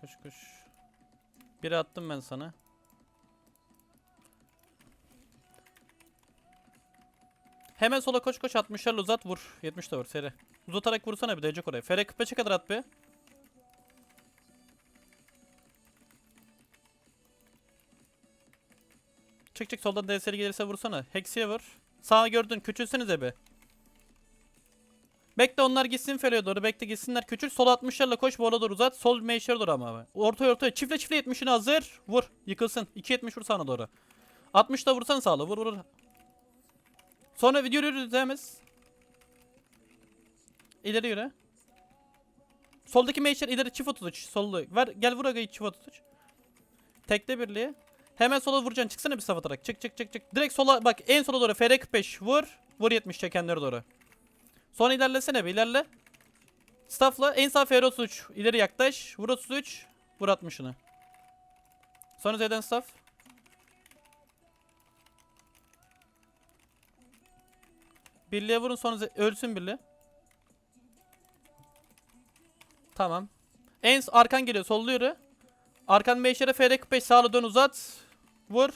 koş koş. Biri attım ben sana. Hemen sola koş koş 60'larla uzat vur. 70 de vur seri. Uzatarak vursana bir değecek oraya. Fere 45'e kadar at be. Çık çık soldan DSL gelirse vursana. Hex'e vur. Sağa gördün küçülsenize be. Bekle onlar gitsin Fere'ye doğru. Bekle gitsinler. Küçül. Sol 60'larla koş. Bola doğru uzat. Sol meşere doğru ama abi. Ortaya ortaya. Çiftle çiftle 70'ini hazır. Vur. Yıkılsın. 2.70 vur sana doğru. 60 da vursan sağla. Vur vur. Sonra video yürü demez. İleri yürü. Soldaki meşer ileri çift 33. Sollu. Ver gel vur agayı çift 33. Tekle birliği. Hemen sola vuracaksın. Çıksana bir saf atarak. Çık çık çık çık. Direkt sola bak en sola doğru. FR 45 vur. Vur 70 çekenlere doğru. Sonra ilerlesene bir ilerle. Staff'la en sağ FR 33. İleri yaklaş. Vur 33. Vur 60'ını. Sonra Z'den staff. Birliğe vurun sonra ölsün birliği. Tamam. En arkan geliyor sollu yürü. Arkan meşere FR 45 sağlı dön uzat. Vur.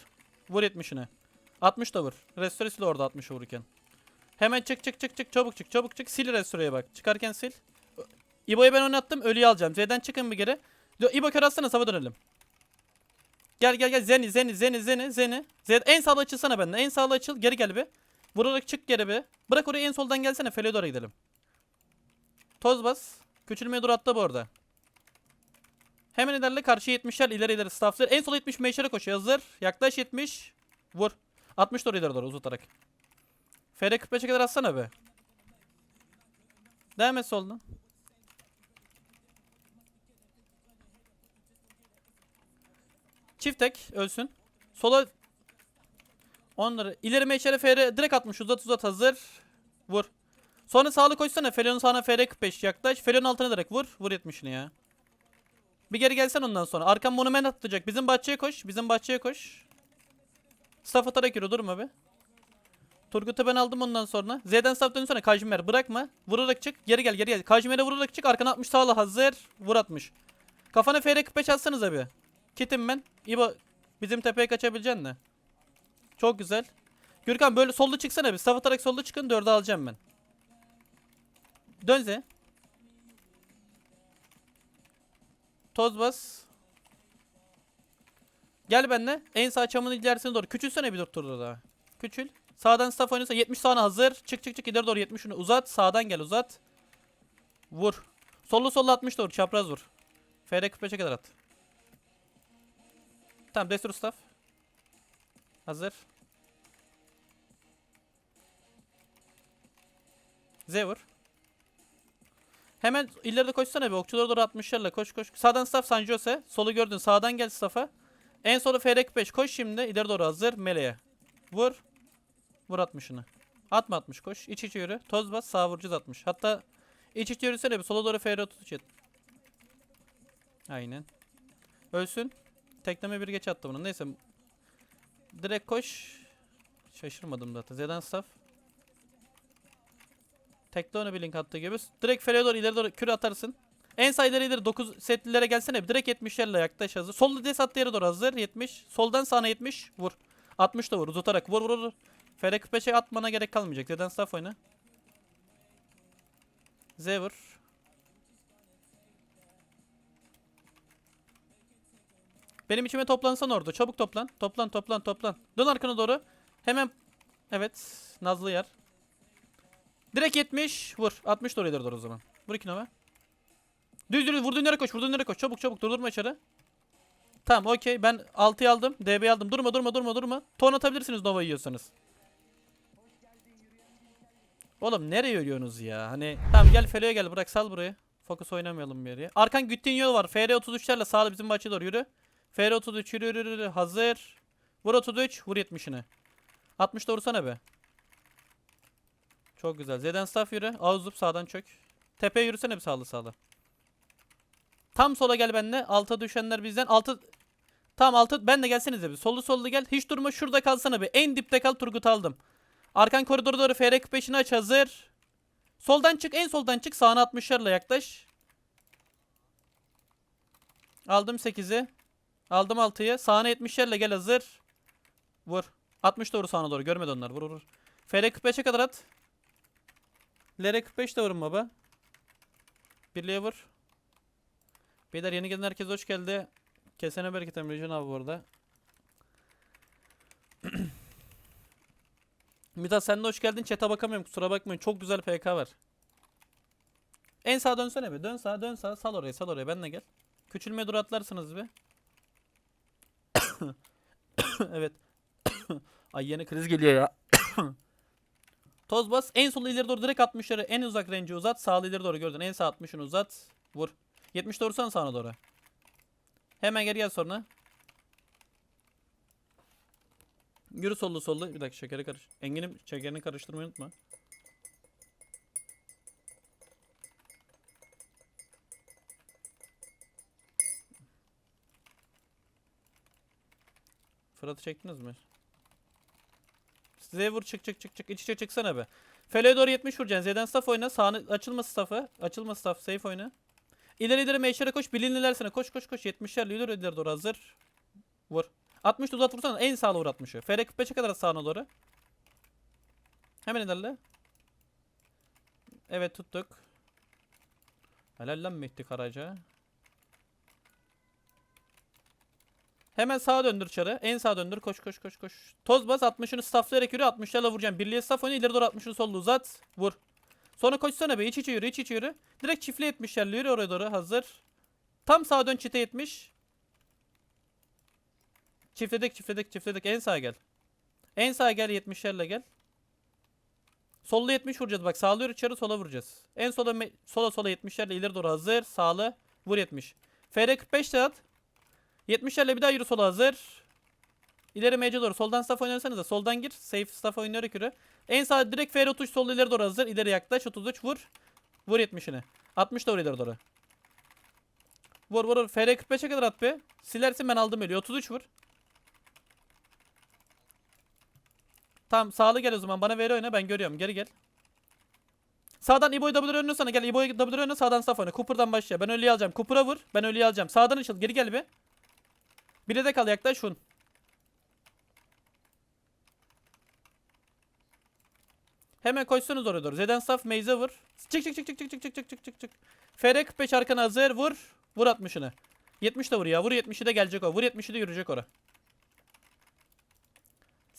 Vur 70'ine. 60 da vur. Restoresi de orada 60 vururken. Hemen çık çık çık çık çabuk çık çabuk çık. Sil restoreye bak. Çıkarken sil. İbo'yu ben oynattım. Ölüyü alacağım. Z'den çıkın bir geri. İbo kör atsana sava dönelim. Gel gel gel. Zeni Zeni Zeni Zeni Zeni. Z en sağlı açılsana benden. En sağlı açıl. Geri gel bir. Vurarak çık geri bir. Bırak orayı en soldan gelsene. Fele'ye doğru gidelim. Toz bas. Küçülmeye dur atla bu arada. Hemen ilerle karşı 70'ler ileri ileri staffler. En sol 70 meşere koşuyor. Hazır. Yaklaş 70. Vur. 60 doğru ileri doğru uzatarak. FR 45'e kadar atsana be. Devam et soldan. Çift tek ölsün. Sola Onları ileri meşere FR direkt atmış uzat uzat hazır. Vur. Sonra sağlı koşsana. Felion'un sağına FR 45 yaklaş. Felion'un altına direkt vur. Vur 70'ini ya. Bir geri gelsen ondan sonra. Arkan monument atacak. Bizim bahçeye koş. Bizim bahçeye koş. Staff atarak yürü durma be. Turgut'u ben aldım ondan sonra. Z'den staff dönsene Kajmer bırakma. Vurarak çık. Geri gel geri gel. Kajmer'e vurarak çık. Arkana 60 sağla hazır. Vur 60. Kafana FR 45 atsanız abi. Kitim ben. İbo bizim tepeye kaçabileceksin mi? Çok güzel. Gürkan böyle solda çıksana bir. Staff atarak solda çıkın. 4'ü alacağım ben. Dön Z. Toz bas. Gel benimle. En sağ çamın ilerisine doğru. Küçülsene bir dur turda daha. Küçül. Sağdan staff oynuyorsa 70 sağına hazır. Çık çık çık ileri doğru 70 şunu uzat. Sağdan gel uzat. Vur. Sollu sollu 60 doğru çapraz vur. FR 45'e kadar at. Tamam destur staff. Hazır. Z vur. Hemen ileride koşsana bir okçulara doğru 60'larla koş koş. Sağdan staff San Jose. Solu gördün. Sağdan gel staff'a. En solu FR 5 koş şimdi. İleri doğru hazır. Meleğe. Vur. Vur 60'ını. Atma 60 koş. İç içe yürü. Toz bas. Sağ vuracağız 60. Hatta iç içe yürüsene bir. Sola doğru FR 33 et. Aynen. Ölsün. Tekleme bir geç attı bunu. Neyse. Direkt koş. Şaşırmadım zaten. Zeden staff. Tekle onu bir link attığı gibi. Direkt Fer'e doğru ileri doğru kür atarsın. En sağ ileri ileri 9 setlilere gelsene. Direkt 70'lerle yaklaş hazır. Solda des attığı yere doğru hazır. 70. Soldan sağına 70. Vur. 60 da vur. Uzatarak vur vur vur. Fer'e 45'e atmana gerek kalmayacak. Zeden staff oyna. Z vur. Benim içime toplansan orada. Çabuk toplan. Toplan toplan toplan. Dön arkana doğru. Hemen. Evet. Nazlı yer. Direkt 70. Vur. 60 doğru doğru o zaman. Vur iki nova. Düz düz vurduğun yere koş. Vurduğun yere koş. Çabuk çabuk durdurma içeri. Tamam okey. Ben 6'yı aldım. DB'yi aldım. Durma durma durma durma. Ton atabilirsiniz Nova yiyorsanız. Oğlum nereye ölüyorsunuz ya? Hani tamam gel Felo'ya gel. Bırak sal burayı. Fokus oynamayalım bir yere. Arkan güttüğün yol var. FR 33'lerle sağda bizim bahçeye doğru yürü. FR 33 yürü yürü yürü. Hazır. Vur 33. Vur 70'ini. 60 da vursana be. Çok güzel. Z'den staff yürü. Ağızlıp sağdan çök. Tepeye yürüsene bir sağlı sağlı. Tam sola gel benimle. Alta düşenler bizden. Altı Tam altı ben de gelsenize bir. Sollu sollu gel. Hiç durma şurada kalsana bir. En dipte kal Turgut aldım. Arkan koridora doğru FR 45'ini aç hazır. Soldan çık en soldan çık sağına 60'larla yaklaş. Aldım 8'i. Aldım 6'yı. Sağına 70'lerle gel hazır. Vur. 60 doğru sağına doğru. Görmedi onlar. Vur vur. FR 45'e kadar at. LR 45 de vurun baba. Birliğe vur. Beyler yeni gelen herkes hoş geldi. Kesene bereket Emrecan abi bu arada. Mithat sen de hoş geldin. Chat'e bakamıyorum kusura bakmayın. Çok güzel PK var. En sağa dönsene bir. Dön sağa dön sağa. Sal oraya sal oraya. Benle gel. Küçülmeye dur atlarsınız bir. evet. Ay yeni kriz geliyor ya. Toz bas. En sol ileri doğru direkt 60'ları en uzak range'i uzat. Sağ ileri doğru gördün. En sağ 60'ını uzat. Vur. 70 doğrusan sağına doğru. Hemen geri gel sonra. Yürü sollu sollu. Bir dakika şekeri karış. Engin'im şekerini karıştırmayı unutma. Fırat'ı çektiniz mi? Size vur çık çık çık çık. İç içe çıksana be. Fele'ye doğru 70 vuracaksın. Z'den staff oyna. Sağını açılma staff'ı. Açılma staff. Safe oyna. İleri ileri meşere koş. Bilinlilersene. Koş koş koş. 70'ler ileri ileri doğru hazır. Vur. 60 da uzat vursana. En sağlı vur 60'ı. FR 45'e kadar sağına doğru. Hemen ilerle. Evet tuttuk. Helal lan Mehdi Karaca. Hemen sağa döndür çarı. En sağa döndür. Koş koş koş koş. Toz bas 60'ını stafflayarak yürü. 60'larla vuracağım. Birliğe staff oyna. ileri doğru 60'ını sollu uzat. Vur. Sonra koşsana be. İç içe yürü. iç içe yürü. Direkt çiftli 70'lerle yürü oraya doğru. Hazır. Tam sağa dön çite 70. Çiftledik çiftledik çiftledik. En sağa gel. En sağa gel 70'lerle gel. Sollu 70 vuracağız bak. Sağlı yürü içeri sola vuracağız. En sola sola sola 70'lerle ileri doğru hazır. Sağlı. Vur 70. FR 45 de at. 70'lerle bir daha yürü sola hazır. İleri mece doğru. Soldan staff oynarsanız da soldan gir. Safe staff oynayarak yürü. En sağ direkt FR 30 sol ileri doğru hazır. İleri yaklaş 33 vur. Vur 70'ini. 60 doğru ileri doğru. Vur vur vur. FR 45'e kadar at be. Silersin ben aldım eli. 33 vur. Tamam sağlı gel o zaman. Bana veri oyna ben görüyorum. Geri gel. Sağdan İbo'yu W önüne sana gel. İbo'yu W önüne sağdan staff oyna. Cooper'dan başla. Ben ölüyü alacağım. Cooper'a vur. Ben ölüyü alacağım. Sağdan açıl. Geri gel be. Bire de kal yaklaş şun. Hemen koşsunuz oraya doğru. Zeden staff Maze'e vur. Çık çık çık çık çık çık çık çık çık çık çık. FR 45 arkana hazır. Vur. Vur 60'ını. 70 de vur ya. Vur 70'i de gelecek o. Vur 70'i de yürüyecek ora.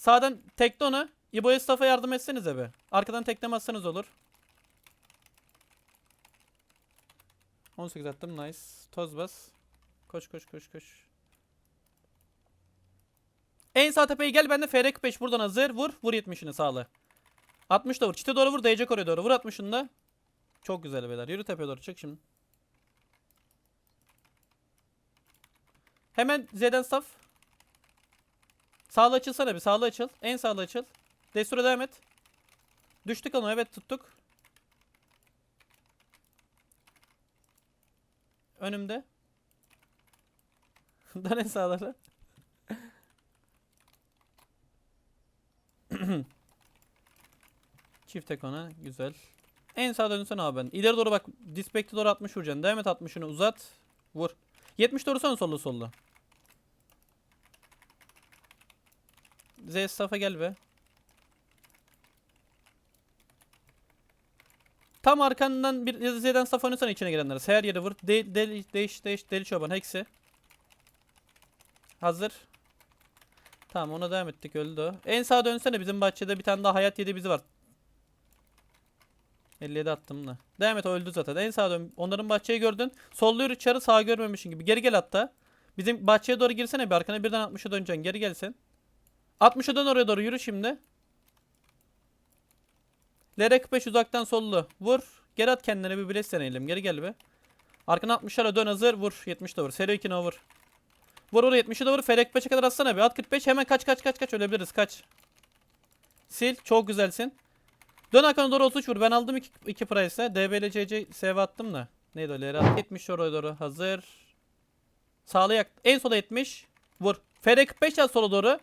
Sağdan tekle onu. İbo'ya staff'a yardım etsenize be. Arkadan teklemezseniz olur. 18 attım nice. Toz bas. Koş koş koş koş. En sağ tepeye gel bende FR 45 buradan hazır. Vur. Vur 70'ini sağla. 60 da vur. Çite doğru vur. Dayacak oraya doğru. Vur 60'ını da. Çok güzel beyler. Yürü tepeye doğru çık şimdi. Hemen Z'den staff. Sağlı açılsana bir. Sağlı açıl. En sağlı açıl. Destura devam et. Düştük onu. Evet tuttuk. Önümde. Dön en sağlara. Çift tek ona. Güzel. En sağa dönsene abi ben. İleri doğru bak. Dispekte doğru 60 vuracaksın. Devam et 60'ını uzat. Vur. 70 doğru sana sollu sollu. Z staff'a gel be. Tam arkandan bir Z'den staff oynasana içine girenlere. Her yere vur. De, del, değiş değiş deli çoban heksi. Hazır. Tamam ona devam ettik öldü o. En sağa dönsene bizim bahçede bir tane daha hayat yedi bizi var. 57 attım da. Devam et o öldü zaten. En sağa dön. Onların bahçeyi gördün. Sollu yürü çarı sağa görmemişsin gibi. Geri gel hatta. Bizim bahçeye doğru girsene bir arkana birden 60'a döneceksin. Geri gelsin. 60'a dön oraya doğru yürü şimdi. LR45 uzaktan sollu. Vur. Geri at kendine bir bilet deneyelim. Geri gel be. Arkana 60'lara dön hazır. Vur. 70 de vur. Seri 2'ne vur. Vur vur 70'i de vur. Ferek 5'e kadar atsana bir. At 45 hemen kaç kaç kaç kaç ölebiliriz kaç. Sil. Çok güzelsin. Dön arkana doğru 33 vur. Ben aldım 2, 2 price'e. DB ile CC save attım da. Neydi o LR? 70 oraya doğru. Hazır. Sağlı yak. En sola 70. Vur. Ferek 45 yaz sola doğru.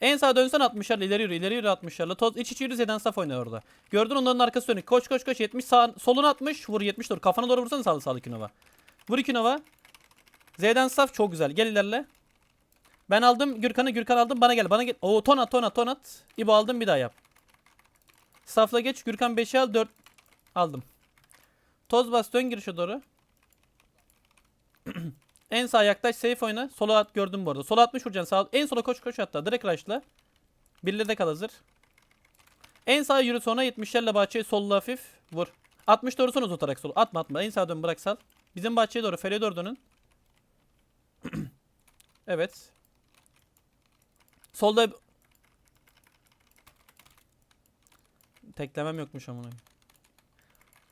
En sağa dönsen 60'larla ileri yürü ileri yürü 60'larla. Toz iç içe yürü Zeden Saf oynar orada. Gördün onların arkası dönük. Koş koş koş 70 sağ soluna 60 vur 70 doğru. Kafana doğru vursana sağlı sağlı Kinova. Vur 2 Nova. Z'den saf çok güzel. Gel ilerle. Ben aldım Gürkan'ı Gürkan aldım bana gel bana gel. Oo ton at ton at ton at. İbo aldım bir daha yap. Safla geç Gürkan 5'i al 4 aldım. Toz bas dön girişe doğru. en sağ yaklaş safe oyna. Sola at gördüm bu arada. Sola 60 vuracaksın sağ. En sola koş koş hatta. Direkt rush'la. Birle de kal hazır. En sağa yürü sonra 70'lerle bahçeye solla hafif. Vur. 60 doğrusunu uzatarak sol. Atma atma. En sağa dön bırak sal. Bizim bahçeye doğru. Feriye doğru dönün. evet. Solda Teklemem yokmuş amına.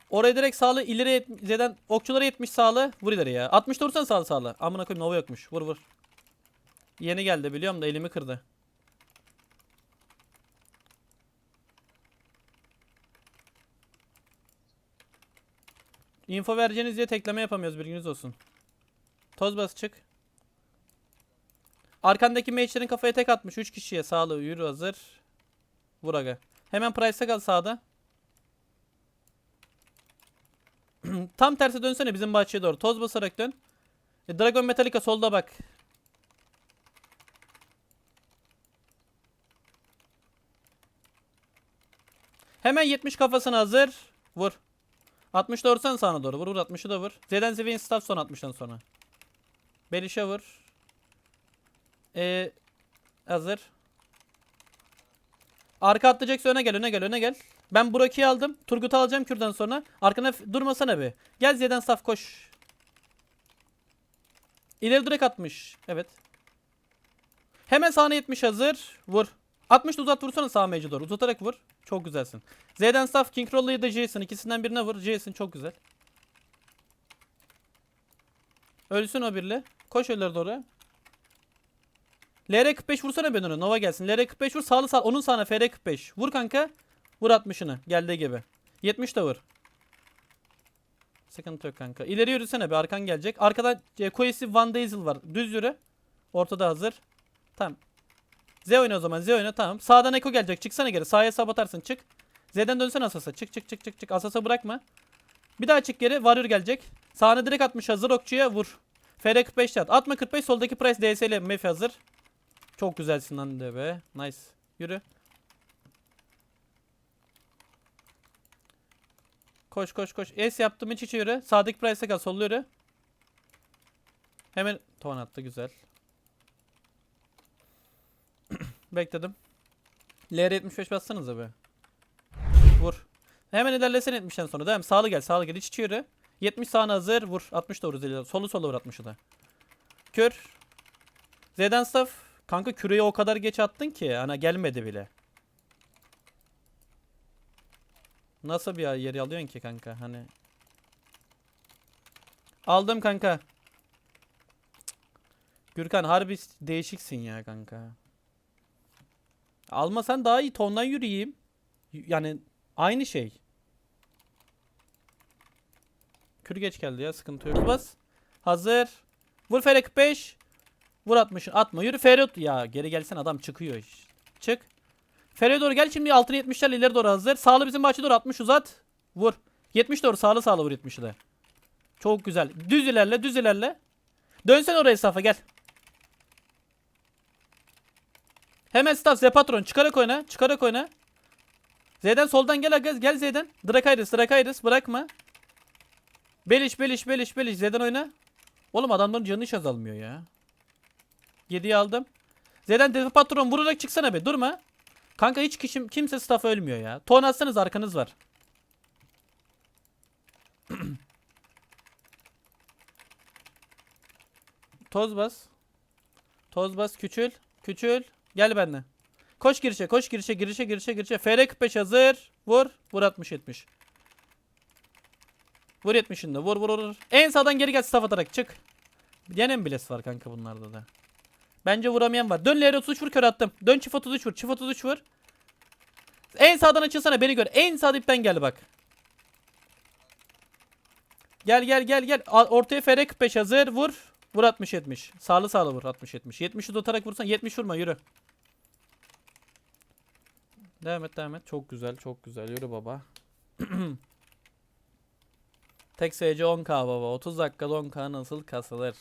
Oraya direkt sağlı ileri yet- Z'den okçulara 70 sağlı vur ileri ya. 60 dursan sağlı sağlı. Amına koyayım Nova yokmuş. Vur vur. Yeni geldi biliyorum da elimi kırdı. Info vereceğiniz diye tekleme yapamıyoruz bilginiz olsun. Toz bas çık. Arkandaki mage'lerin kafaya tek atmış 3 kişiye sağlı yürü hazır. Vur aga. Hemen Price'e kal sağda. Tam terse dönsene bizim bahçeye doğru. Toz basarak dön. E, Dragon Metallica solda bak. Hemen 70 kafasına hazır. Vur. 60 doğrusan sağına doğru. Vur vur 60'ı da vur. Z'den Zivin staff son 60'tan sonra. Belişe vur. Ee, hazır. Arka atlayacaksa öne gel öne gel öne gel. Ben Buraki'yi aldım. Turgut'u alacağım kürdan sonra. Arkana durmasana bir. Gel Z'den saf koş. İleri direkt atmış. Evet. Hemen sağına 70 hazır. Vur. 60 da uzat vursana sağ mece doğru. Uzatarak vur. Çok güzelsin. Z'den saf King Roll'la ya da Jason. ikisinden birine vur. Jason çok güzel. Ölsün o birle. Koş öyle doğru. LR 45 vursana ben onu. Nova gelsin. LR 45 vur. Sağlı sağ. Onun sağına FR 45. Vur kanka. Vur 60'ını. Geldiği gibi. 70 de vur. Sıkıntı yok kanka. İleri yürüsene bir arkan gelecek. Arkadan e, Cohesive Van Diesel var. Düz yürü. Ortada hazır. Tamam. Z oyna o zaman. Z oyna tamam. Sağdan Eko gelecek. Çıksana geri. Sağa sabatarsın çık. Z'den dönsene Asas'a. Çık çık çık çık çık. Asas'a bırakma. Bir daha çık geri. Warrior gelecek. Sağına direkt atmış hazır okçuya vur. FR 45 at. Atma 45 soldaki price DSL Mefi hazır. Çok güzelsin lan de be. Nice. Yürü. Koş koş koş. S yaptım iç içe yürü. Sağdaki price'e kal. Sollu yürü. Hemen ton attı güzel. Bekledim. LR 75 bassanıza be. Vur. Hemen ilerlesene 70'ten sonra. Devam. Sağlı gel. Sağlı gel. İç içe yürü. 70 sağına hazır. Vur. 60 doğru zeli. Solu sola vur 60'ı da. Kür. Z'den staff. Kanka küreyi o kadar geç attın ki. Ana gelmedi bile. Nasıl bir yeri alıyorsun ki kanka hani. Aldım kanka. Gürkan harbi değişiksin ya kanka. Almasan daha iyi tondan yürüyeyim. Yani aynı şey. Kür geç geldi ya sıkıntı yok. Bas. Hazır. Vur Fere 45. Vur 60'ın. Atma. Yürü Fere. Ya geri gelsen adam çıkıyor. Çık. Fere'ye doğru gel şimdi altını 70'lerle ileri doğru hazır. Sağlı bizim bahçe doğru 60 uzat. Vur. 70 doğru sağlı sağlı vur 70'i de. Çok güzel. Düz ilerle düz ilerle. Dönsen oraya safa gel. Hemen staff Zepatron çıkarak oyna. Çıkarak oyna. Z'den soldan gel aga gel Z'den. Drakairis Drakairis bırakma. Beliş Beliş Beliş Beliş Z'den oyna. Oğlum adamların canı hiç azalmıyor ya. 7'yi aldım. Z'den Zepatron vurarak çıksana be durma. Kanka hiç kişim, kimse staff ölmüyor ya. Ton atsanız arkanız var. Toz bas. Toz bas küçül. Küçül. Gel benden. Koş girişe koş girişe girişe girişe girişe. FR 45 hazır. Vur. Vur 60 70. Vur 70'inde. Vur vur vur. En sağdan geri gel staff atarak çık. Gene mi var kanka bunlarda da. Bence vuramayan var. Dön Ler 33 vur kör attım. Dön çift 33 vur. Çift 33 vur. En sağdan açılsana beni gör. En sağ dipten gel bak. Gel gel gel gel. Ortaya FR 45 hazır. Vur. Vur 60 70. Sağlı sağlı vur 60 70. 70'i tutarak vursan 70 vurma yürü. Devam et devam et. Çok güzel çok güzel. Yürü baba. Tek SC 10k baba. 30 dakikada 10k nasıl kasılır?